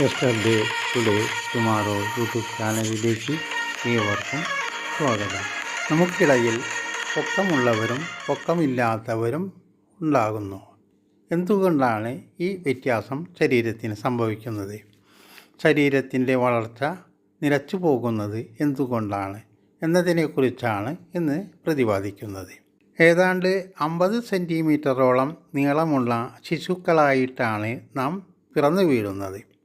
Yesterday today tomorrow YouTube ചാനലിലേക്ക് ഏവർക്കും സ്വാഗതം. നമുക്കിടയിൽ പൊക്കമുള്ളവരും പൊക്കമില്ലാത്തവരും ഉണ്ടാകുന്നു. എന്തുകൊണ്ടാണ് ഈ വ്യത്യാസം ശരീരത്തിന് സംഭവിക്കുന്നത്? ശരീരത്തിന്റെ വളർച്ച നിലച്ചു പോകുന്നത് എന്തുകൊണ്ടാണ് എന്നതിനെക്കുറിച്ചാണ് ഇന്ന് പ്രതിപാദിക്കുന്നത്. ഏതാണ്ട് അമ്പത് സെന്റിമീറ്ററോളം നീളമുള്ള ശിശുക്കളായിട്ടാണ് നാം പിറന്നു വീഴുന്നത്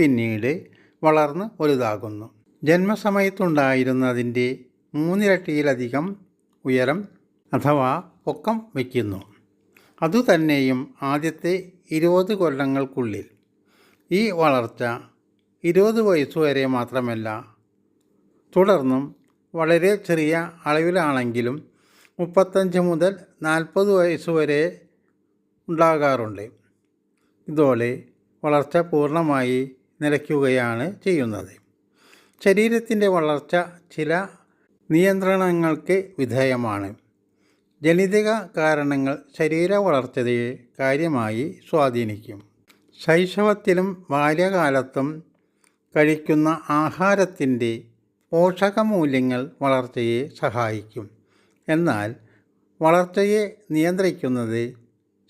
പിന്നീട് വളർന്ന് വലുതാകുന്നു. ജന്മസമയത്തുണ്ടായിരുന്നതിന്റെ മൂന്നിരട്ടിയിലധികം ഉയരം അഥവാ പൊക്കം വയ്ക്കുന്നു. അതുതന്നെയും ആദ്യത്തെ ഇരുപത് കൊല്ലങ്ങൾക്കുള്ളിൽ. ഈ വളർച്ച ഇരുപത് വയസ്സുവരെ മാത്രമല്ല തുടർന്നും വളരെ ചെറിയ അളവിലാണെങ്കിലും മുപ്പത്തഞ്ച് മുതൽ നാൽപ്പത് വയസ്സുവരെ ഉണ്ടാകാറുണ്ട്. ഇതോടെ വളർച്ച പൂർണമായി നിലയ്ക്കുകയാണ് ചെയ്യുന്നത്. ശരീരത്തിന്റെ വളർച്ച ചില നിയന്ത്രണങ്ങൾക്ക് വിധേയമാണ്. ജനിതക കാരണങ്ങൾ ശരീര വളർച്ചയെ കാര്യമായി സ്വാധീനിക്കും. ശൈശവത്തിലും ബാല്യകാലത്തും കഴിക്കുന്ന ആഹാരത്തിന്റെ പോഷകമൂല്യങ്ങൾ വളർച്ചയെ സഹായിക്കും. എന്നാൽ വളർച്ചയെ നിയന്ത്രിക്കുന്നത്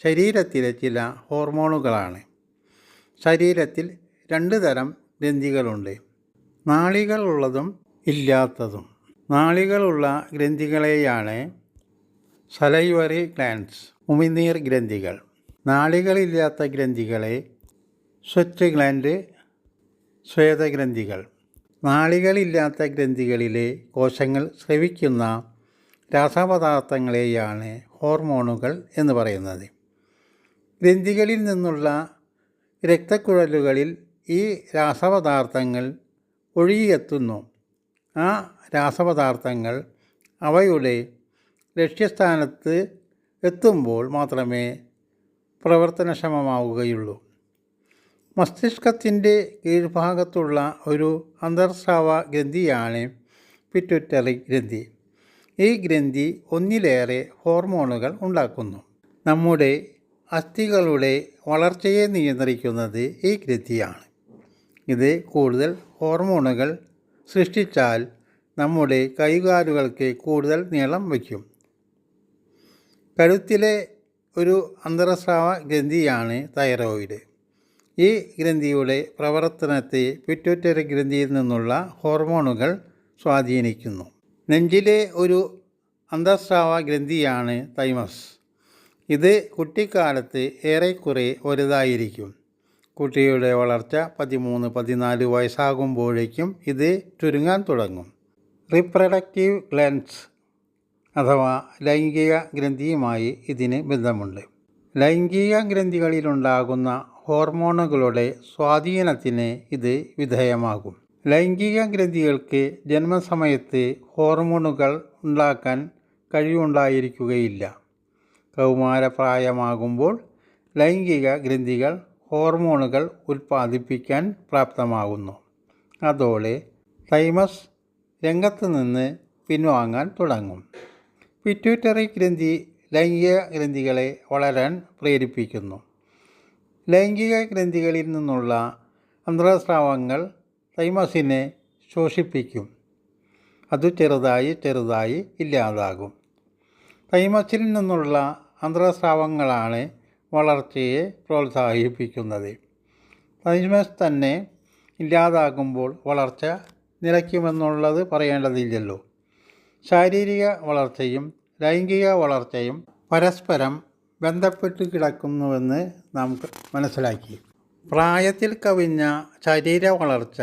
ശരീരത്തിലെ ചില ഹോർമോണുകളാണ്. ശരീരത്തിൽ രണ്ട് തരം ഗ്രന്ഥികളുണ്ട്. നാളികളുള്ളതും ഇല്ലാത്തതും. നാളികളുള്ള ഗ്രന്ഥികളെയാണ് സലൈവറി ഗ്ലാൻസ് ഉമിനീർ ഗ്രന്ഥികൾ. നാളികളില്ലാത്ത ഗ്രന്ഥികളെ സ്വച്ച് ഗ്ലാൻഡ് ശ്വേതഗ്രന്ഥികൾ നാളികളില്ലാത്ത ഗ്രന്ഥികളിലെ കോശങ്ങൾ സ്രവിക്കുന്ന രാസപദാർത്ഥങ്ങളെയാണ് ഹോർമോണുകൾ എന്ന് പറയുന്നത്. ഗ്രന്ഥികളിൽ നിന്നുള്ള രക്തക്കുഴലുകളിൽ ഈ രാസപദാർത്ഥങ്ങൾ ഒഴുകിയെത്തുന്നു. ആ രാസപദാർത്ഥങ്ങൾ അവയുടെ ലക്ഷ്യസ്ഥാനത്ത് എത്തുമ്പോൾ മാത്രമേ പ്രവർത്തനക്ഷമമാവുകയുള്ളൂ. മസ്തിഷ്കത്തിന്റെ കീഴ്ഭാഗത്തുള്ള ഒരു അന്തർസ്രാവ ഗ്രന്ഥിയാണ് പിറ്റുറ്ററി ഗ്രന്ഥി. ഈ ഗ്രന്ഥി ഒന്നിലേറെ ഹോർമോണുകൾ ഉണ്ടാക്കുന്നു. നമ്മുടെ അസ്ഥികളുടെ വളർച്ചയെ നിയന്ത്രിക്കുന്നത് ഈ ഗ്രന്ഥിയാണ്. ഇത് കൂടുതൽ ഹോർമോണുകൾ സൃഷ്ടിച്ചാൽ നമ്മുടെ കൈകാലുകൾക്ക് കൂടുതൽ നീളം വയ്ക്കും. കഴുത്തിലെ ഒരു അന്തർസ്രാവ ഗ്രന്ഥിയാണ് തൈറോയിഡ്. ഈ ഗ്രന്ഥിയുടെ പ്രവർത്തനത്തെ പിറ്റുറ്റര ഗ്രന്ഥിയിൽ നിന്നുള്ള ഹോർമോണുകൾ സ്വാധീനിക്കുന്നു. നെഞ്ചിലെ ഒരു അന്തസ്രാവ ഗ്രന്ഥിയാണ് തൈമസ്. ഇത് കുട്ടിക്കാലത്ത് ഏറെക്കുറെ വലുതായിരിക്കും. കുട്ടിയുടെ വളർച്ച പതിമൂന്ന് പതിനാല് വയസ്സാകുമ്പോഴേക്കും ഇത് ചുരുങ്ങാൻ തുടങ്ങും. റിപ്രഡക്റ്റീവ് ഗ്ലാൻസ് അഥവാ ലൈംഗിക ഗ്രന്ഥിയുമായി ഇതിന് ബന്ധമുണ്ട്. ലൈംഗിക ഗ്രന്ഥികളിലുണ്ടാകുന്ന ഹോർമോണുകളുടെ സ്വാധീനത്തിന് ഇത് വിധേയമാകും. ലൈംഗിക ഗ്രന്ഥികൾക്ക് ജന്മസമയത്ത് ഹോർമോണുകൾ ഉണ്ടാക്കാൻ കഴിവുണ്ടായിരിക്കുകയില്ല. കൗമാരപ്രായമാകുമ്പോൾ ലൈംഗിക ഗ്രന്ഥികൾ ഹോർമോണുകൾ ഉൽപ്പാദിപ്പിക്കാൻ പ്രാപ്തമാകുന്നു. അതോടെ തൈമസ് രംഗത്ത് നിന്ന് പിൻവാങ്ങാൻ തുടങ്ങും. പിറ്റ്യൂട്ടറി ഗ്രന്ഥി ലൈംഗിക ഗ്രന്ഥികളെ വളരാൻ പ്രേരിപ്പിക്കുന്നു. ലൈംഗിക ഗ്രന്ഥികളിൽ നിന്നുള്ള അന്തർസ്രാവങ്ങൾ തൈമസിനെ ശോഷിപ്പിക്കും. അത് ചെറുതായി ചെറുതായി ഇല്ലാതാകും. തൈമസിൽ നിന്നുള്ള അന്തർസ്രാവങ്ങളാണ് വളർച്ചയെ പ്രോത്സാഹിപ്പിക്കുന്നത്. തൈമസ് തന്നെ ഇല്ലാതാകുമ്പോൾ വളർച്ച നിലയ്ക്കുമെന്നുള്ളത് പറയേണ്ടതില്ലല്ലോ. ശാരീരിക വളർച്ചയും ലൈംഗിക വളർച്ചയും പരസ്പരം ബന്ധപ്പെട്ട് കിടക്കുന്നുവെന്ന് നാം മനസ്സിലാക്കി. പ്രായത്തിൽ കവിഞ്ഞ ശരീര വളർച്ച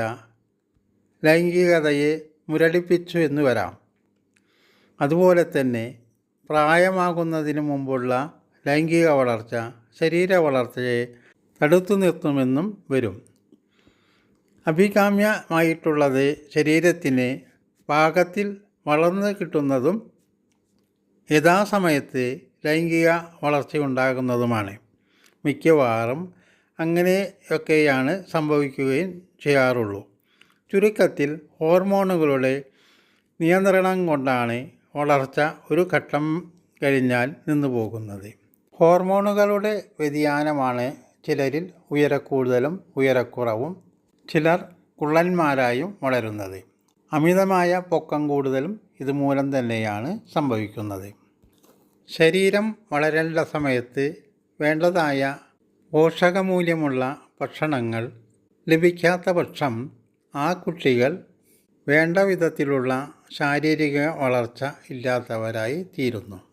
ലൈംഗികതയെ മുരടിപ്പിച്ചു എന്ന് വരാം. അതുപോലെ തന്നെ പ്രായമാകുന്നതിന് മുമ്പുള്ള ലൈംഗിക വളർച്ച ശരീര വളർച്ചയെ തടുത്തു നിർത്തുമെന്നും വരും. അഭികാമ്യമായിട്ടുള്ളത് ശരീരത്തിന് പാകത്തിൽ വളർന്നു കിട്ടുന്നതും യഥാസമയത്ത് ലൈംഗിക വളർച്ചയുണ്ടാകുന്നതുമാണ്. മിക്കവാറും അങ്ങനെയൊക്കെയാണ് സംഭവിക്കുകയും ചെയ്യാറുള്ളൂ. ചുരുക്കത്തിൽ ഹോർമോണുകളുടെ നിയന്ത്രണം കൊണ്ടാണ് വളർച്ച ഒരു ഘട്ടം കഴിഞ്ഞാൽ നിന്നു പോകുന്നത് ഹോർമോണുകളുടെ വ്യതിയാനമാണ് ചിലരിൽ ഉയരക്കൂടുതലും ഉയരക്കുറവും ചിലർ കുള്ളന്മാരായും വളരുന്നത്. അമിതമായ പൊക്കം കൂടുതലും ഇതുമൂലം തന്നെയാണ് സംഭവിക്കുന്നത്. ശരീരം വളരേണ്ട സമയത്ത് വേണ്ടതായ പോഷകമൂല്യമുള്ള ഭക്ഷണങ്ങൾ ലഭിക്കാത്ത പക്ഷം ആ കുട്ടികൾ വേണ്ട വിധത്തിലുള്ള ശാരീരിക വളർച്ച ഇല്ലാത്തവരായി തീരുന്നു.